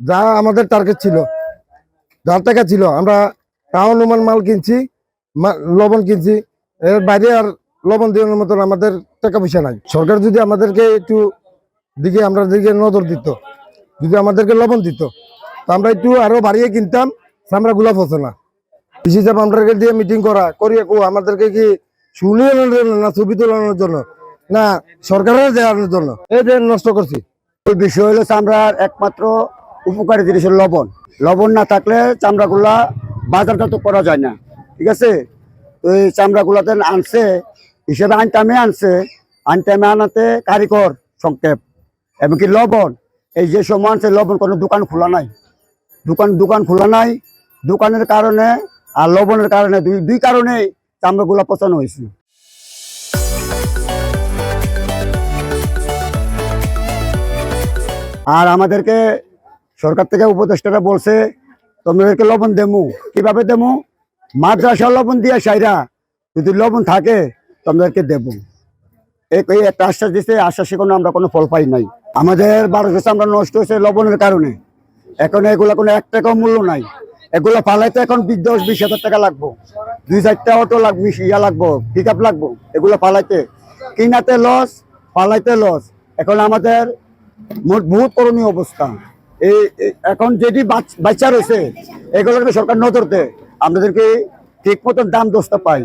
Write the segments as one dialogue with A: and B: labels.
A: যা আমাদের টার্গেট ছিল যার টাকা ছিল, আমরা তাও অনুমান মাল কিনছি লবণ কিনছি, এর বাইরে আর লবণ দেওয়ার মতন আমাদের টাকা পয়সা নাই। সরকার যদি আমাদেরকে একটু দিকে, আমরা দিকে নজর দিত, যদি আমাদেরকে লবণ দিত, তো আমরা একটু আরও বাড়িয়ে কিনতাম আমরা গুলা পচে না। কৃষি চাপ আমাদেরকে দিয়ে মিটিং করা, করিয়ে কো, আমাদেরকে কি শুনিয়ে না ছবি তোলানোর জন্য? না, সরকারের দেওয়ানোর জন্য। এই যে নষ্ট করছি।
B: এই বিষয় হলো চামড়ার একমাত্র উপকারী জিনিস লবণ। লবণ না থাকলে চামড়াগুলা বাজারটা তো করা যায় না। ঠিক আছে? তো এই চামড়াগুলাতে আনছে, হিসেবে আনটামে আনছে। আনটামে আনাতে কারিগর সংক্ষেপ এমনকি লবণ। এই যে সময় আনছে, লবণ কোনো দোকান খোলা নাই। দোকান দোকান খোলা নাই। দোকানের কারণে আর লবণের কারণে দুই দুই কারণেই চামড়াগুলা পচানো হয়েছে। আর আমাদেরকে সরকার থেকে উপদেষ্টারা বলছে, তোমাদেরকে লবণ দেমু। কীভাবে দেমু? মাদ্রাসা লবণ দিয়ে সাইরা, যদি লবণ থাকে, তোমাদেরকে দেবো। এই একটা আশ্বাস দিচ্ছে আশ্বাসে কোনো আমরা কোনো ফল পাই নাই। আমাদের বারো বছর আমরা নষ্ট হয়েছে লবণের কারণে। এখন এগুলা কোনো এক টাকাও মূল্য নাই। এগুলো পালাইতে এখন দশ, বিশ হাজার টাকা লাগবো। দুই চারটা অটো লাগবে ইয়া লাগবো পিক আপ লাগবো, এগুলো পালাইতে কিনাতে লস পালাইতে লস এখন আমাদের মোট বহুত করণীয় অবস্থা। এই এখন যেটি বাচ্চা রয়েছে এগুলোকে সরকার নজর দেয়। আমাদেরকে ঠিক মতন দাম দোষটা পাই,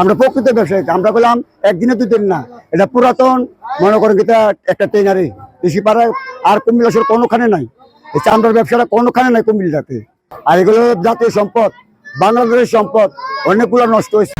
B: আমরা প্রকৃত ব্যবসায়িক আমরা বললাম, একদিনে দুই দিন না, এটা পুরাতন, মনে করেন এটা একটা ট্রেনারি, কৃষিপাড়ায় আর কুমিল্লা কোনোখানে নাই। এই চামড়ার ব্যবসাটা কোনোখানে নাই কুমিল্লাতে। আর এগুলো জাতীয় সম্পদ, বাংলাদেশের সম্পদ, অনেকগুলো নষ্ট হয়েছে।